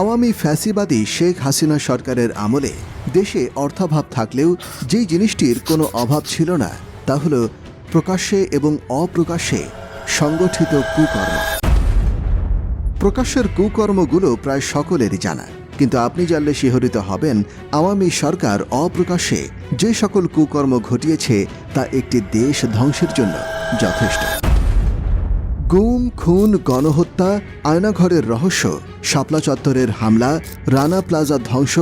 আওয়ামী ফ্যাসিবাদী শেখ হাসিনা সরকারের আমলে দেশে অর্থাভাব থাকলেও যেই জিনিসটির কোনো অভাব ছিল না, তা হল প্রকাশ্যে এবং অপ্রকাশ্যে সংগঠিত কুকর্ম। প্রকাশ্যের কুকর্মগুলো প্রায় সকলেরই জানা। কিন্তু আপনি জানলে শিহরিত হবেন, আওয়ামী সরকার অপ্রকাশ্যে যে সকল কুকর্ম ঘটিয়েছে, তা একটি দেশ ধ্বংসের জন্য যথেষ্ট। গুম, খুন, গণহত্যা, আয়নাঘরের রহস্য, শাপলা চত্বরের হামলা, রানা প্লাজা ধ্বংস,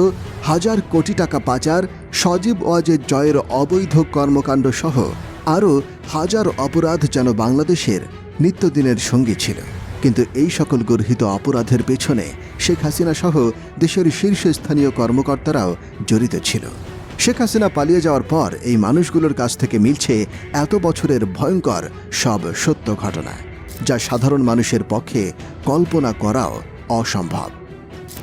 হাজার কোটি টাকা পাচার, সজীব ওয়াজের জয়ের অবৈধ কর্মকাণ্ড সহ আরও হাজার অপরাধ যেন বাংলাদেশের নিত্যদিনের সঙ্গী ছিল। কিন্তু এই সকল গর্হিত অপরাধের পেছনে শেখ হাসিনা সহ দেশের শীর্ষস্থানীয় কর্মকর্তারাও জড়িত ছিল। শেখ হাসিনা পালিয়ে যাওয়ার পর এই মানুষগুলোর কাছ থেকে মিলছে এত বছরের ভয়ঙ্কর সব সত্য ঘটনা। যা সাধারণ মানুষের পক্ষে কল্পনা করাও অসম্ভব।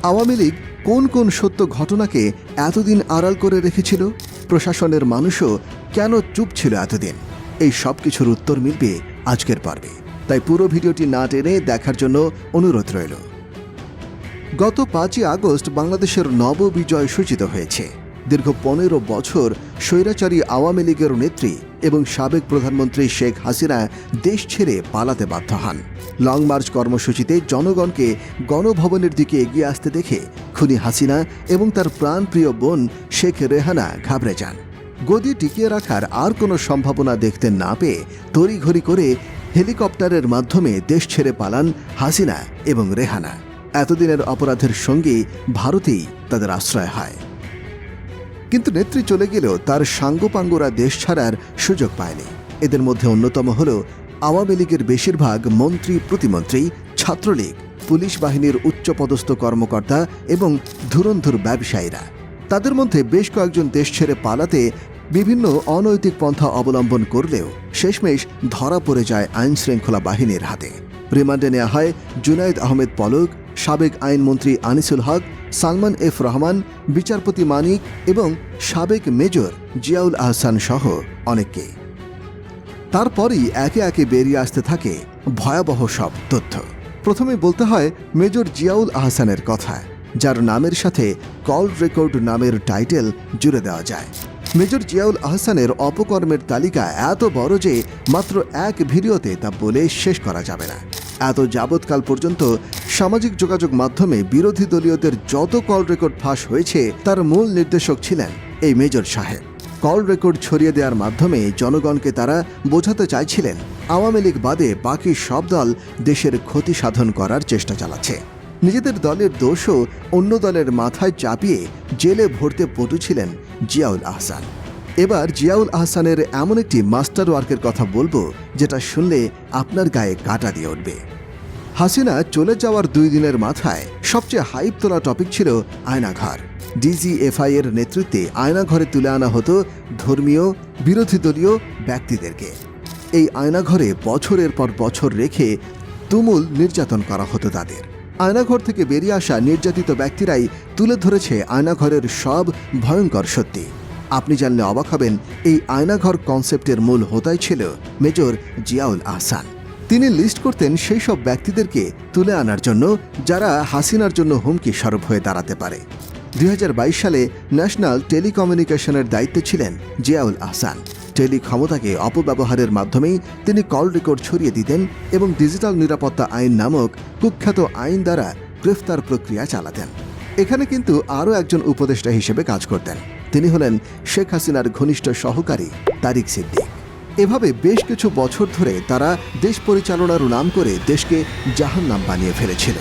আওয়ামী লীগ কোন কোন সত্য ঘটনাকে এতদিন আড়াল করে রেখেছিল? প্রশাসনের মানুষও কেন চুপ ছিল এতদিন? এই সব কিছুর উত্তর মিলবে আজকের পর্বে। তাই পুরো ভিডিওটি না টেনে দেখার জন্য অনুরোধ রইল। গত পাঁচই আগস্ট বাংলাদেশের নববিজয় সূচিত হয়েছে। দীর্ঘ পনেরো বছর স্বৈরাচারী আওয়ামী লীগের নেত্রী এবং সাবেক প্রধানমন্ত্রী শেখ হাসিনা দেশ ছেড়ে পালাতে বাধ্য হন। লং মার্চ কর্মসূচিতে জনগণকে গণভবনের দিকে এগিয়ে আসতে দেখে খুনি হাসিনা এবং তার প্রাণপ্রিয় বোন শেখ রেহানা ঘাবড়ে যান। গদি টিকিয়ে রাখার আর কোনো সম্ভাবনা দেখতে না পেয়ে তড়িঘড়ি করে হেলিকপ্টারের মাধ্যমে দেশ ছেড়ে পালান হাসিনা এবং রেহানা। এতদিনের অপরাধের সঙ্গে ভারতেই তাদের আশ্রয় হয়। কিন্তু নেত্রী চলে গেলেও তার সাঙ্গপাঙ্গরা দেশ ছাড়ার সুযোগ পায়নি। এদের মধ্যে অন্যতম হল আওয়ামী লীগের বেশিরভাগ মন্ত্রী, প্রতিমন্ত্রী, ছাত্রলীগ, পুলিশ বাহিনীর উচ্চপদস্থ কর্মকর্তা এবং ধুরন্ধুর ব্যবসায়ীরা। তাদের মধ্যে বেশ কয়েকজন দেশ ছেড়ে পালাতে বিভিন্ন অনৈতিক পন্থা অবলম্বন করলেও শেষমেশ ধরা পড়ে যায় আইন শৃঙ্খলা বাহিনীর হাতে। রিমান্ডে নেওয়া হয় জুনাইদ আহমেদ পলক, সাবেক আইনমন্ত্রী আনিসুল হক সালমান এফ রহমান, বিচারপতি মানিক এবং সাবেক মেজর জিয়াউল আহসান সহ অনেককে তারপরই একে একে বেরিয়ে আসতে থাকে ভয়াবহ সব তথ্য। প্রথমে বলতে হয় মেজর জিয়াউল আহসানের কথা, যার নামের সাথে কল রেকর্ড নামের টাইটেল জুড়ে দেওয়া যায়। মেজর জিয়াউল আহসানের অপকর্মের তালিকা এত বড় যে মাত্র এক ভিডিওতে তা বলে শেষ করা যাবে না। এত যাবৎকাল পর্যন্ত সামাজিক যোগাযোগ মাধ্যমে বিরোধী দলীয়দের যত কল রেকর্ড ফাঁস হয়েছে, তার মূল নির্দেশক ছিলেন এই মেজর সাহেব কল রেকর্ড ছড়িয়ে দেওয়ার মাধ্যমে জনগণকে তারা বোঝাতে চাইছিলেন, আওয়ামী লীগ বাদে বাকি সব দল দেশের ক্ষতি সাধন করার চেষ্টা চালাচ্ছে। নিজেদের দলের দোষও অন্য দলের মাথায় চাপিয়ে জেলে ভরতে পটু ছিলেন জিয়াউল আহসান। এবার জিয়াউল আহসানের এমন একটি মাস্টার ওয়ার্কের কথা বলব, যেটা শুনলে আপনার গায়ে কাটা দিয়ে উঠবে। হাসিনা চলে যাওয়ার দুই দিনের মাথায় সবচেয়ে হাইপ তোলা টপিক ছিল আয়নাঘর। ডিজিএফআই এর নেতৃত্বে আয়নাঘরে তুলে আনা হতো ধর্মীয়, বিরোধী দলীয় ব্যক্তিদেরকে। এই আয়নাঘরে বছরের পর বছর রেখে তুমুল নির্যাতন করা হতো তাদের। আয়নাঘর থেকে বেরিয়ে আসা নির্যাতিত ব্যক্তিরাই তুলে ধরেছে আয়নাঘরের সব ভয়ঙ্কর সত্যি। আপনি জানলে অবাক হবেন, এই আয়নাঘর কনসেপ্টের মূল হোতাই ছিল মেজর জিয়াউল আহসান। তিনি লিস্ট করতেন সেই সব ব্যক্তিদেরকে তুলে আনার জন্য, যারা হাসিনার জন্য হুমকি স্বরূপ হয়ে দাঁড়াতে পারে। দুই হাজার বাইশ সালে ন্যাশনাল টেলিকমিউনিকেশনের দায়িত্বে ছিলেন জিয়াউল আহসান। টেলি ক্ষমতাকে অপব্যবহারের মাধ্যমেই তিনি কল রেকর্ড ছড়িয়ে দিতেন এবং ডিজিটাল নিরাপত্তা আইন নামক কুখ্যাত আইন দ্বারা গ্রেফতার প্রক্রিয়া চালাতেন। এখানে কিন্তু আরও একজন উপদেষ্টা হিসেবে কাজ করতেন। তিনি হলেন শেখ হাসিনার ঘনিষ্ঠ সহকারী তারিক সিদ্দিক। এভাবে বেশ কিছু বছর ধরে তারা দেশ পরিচালনার নাম করে দেশকে জাহান্নাম বানিয়ে ফেলেছিল।